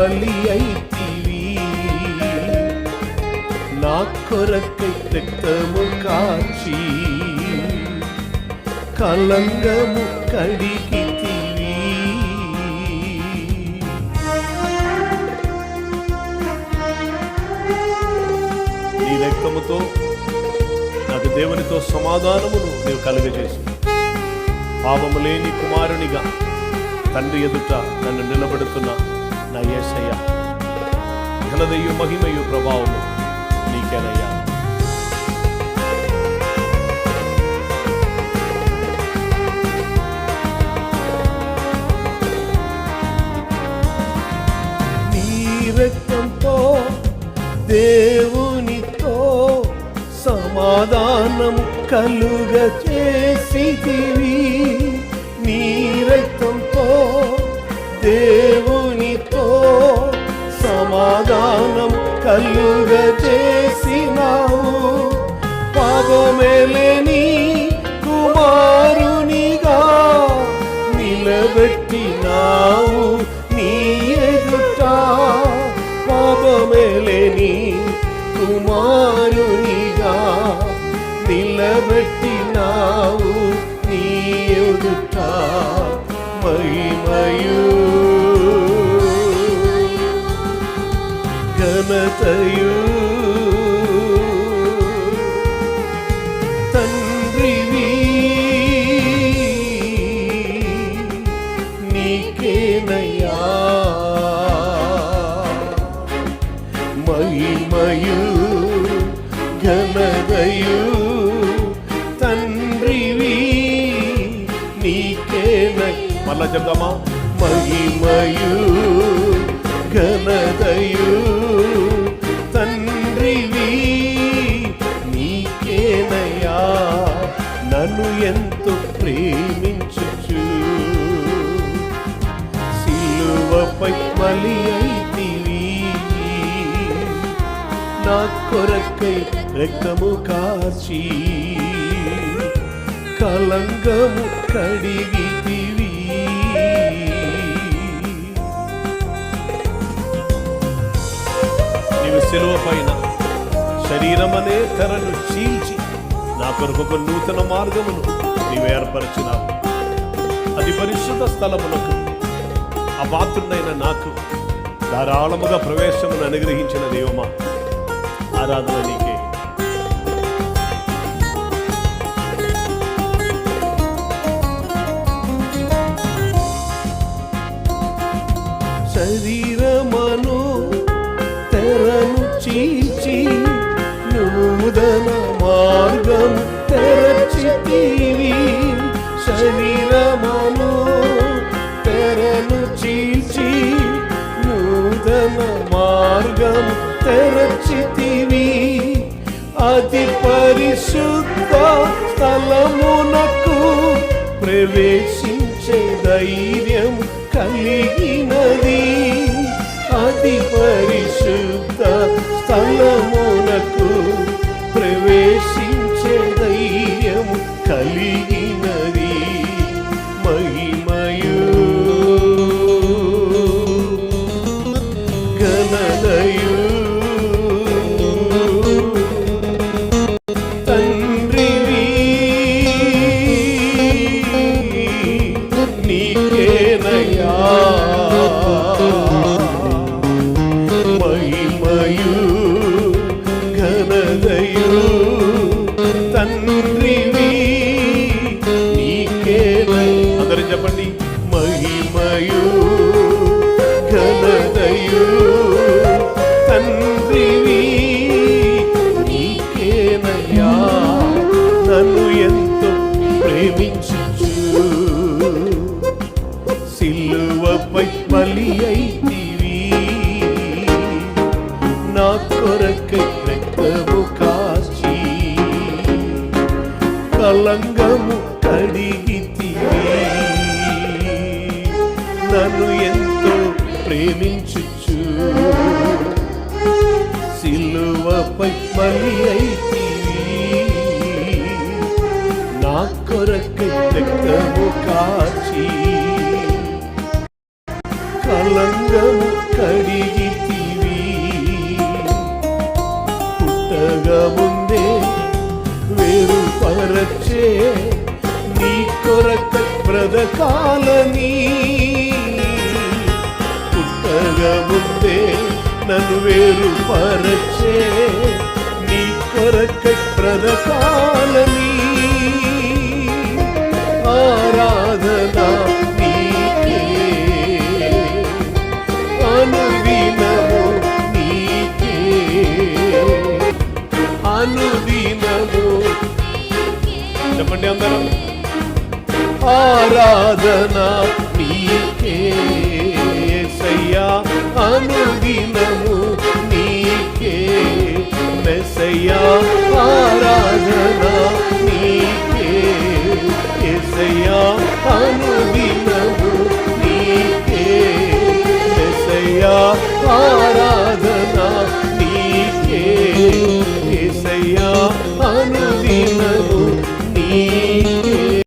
బలి అయితివి. నా కొరకై రక్తము కాచి కలంగము కడిగితివి నీ రక్తముతో నాకు దేవునితో సమాధానమును నీవు కలుగజేసి. పాపము లేని కుమారునిగా తండ్రి ఎదుట నన్ను నిలబెడుతున్న. నా ఏసయ్య. ఘనదయు మహిమయు ప్రభావము నీకేనయ్యా. రక్తంతో దేవునితో సమాధానం కలుగ చేసి సమాధానం కలుగ చేసినావు పాపమేలేని కుమారునిగా నిలబెట్టినావు నీ ఎదుట. పాపమేలేని కుమారునిగా నిలబెట్టినావు నీ ఎదుట. మహిమయు ఘనతయు తండ్రివి నీకేనయ్యా. మహిమయు ఘనదయు తండ్రివి నీకేనై మళ్ళా చెప్దామా? మహిమయు ఘనదయు సిలువపై బలి అయితివి. నా కొరకై రక్తము కాచి కలంగము కడిగితివి. నీవు సిలువ పైన శరీరమనే తెరను చీల్చి నా కొరకు ఒక నూతన మార్గమును నీవు ఏర్పరచినావు. అది పరిశుద్ధ స్థలమునకు అపాత్రుడైన నాకు ధారాళముగా ప్రవేశమును అనుగ్రహించిన దేవమా ఆరాధన నీకే. తెరను నూతన మార్గం తెరచితివి. అతి పరిశుద్ధ స్థలమునకు ప్రవేశించే ధైర్యం కలిగినది. అతి పరిశుద్ధ స్థలమునకు మహిమయు ఘనదయు తండ్రివి నీకేనై అందరూ చెప్పండి మహిమయు ఘనదయు తండ్రివి నీకేనయ్యా నన్ను ఎంతో ప్రేమించుచు సిలువపై బలి అయితివి కలంగము కడిగి నన్ను ఎంతో ప్రేమించు సిలువపై పని అయితే. నా కొరకు రక్తము కాచి. కలంగము కడిగితివి. పుట్టగము పరచే నీ కొరక బ్రతకాలని పుట్టగా ముందే నన్ను వేరు పరచే నీ కొరక బ్రతకాలని ఆరాధన నీకే అనుదినము నీకే. అనుదినము पांडे अंदर आराधना नीके सैया अनुदिनमु नीके मैं सैया आराधना के सैया अनुदिन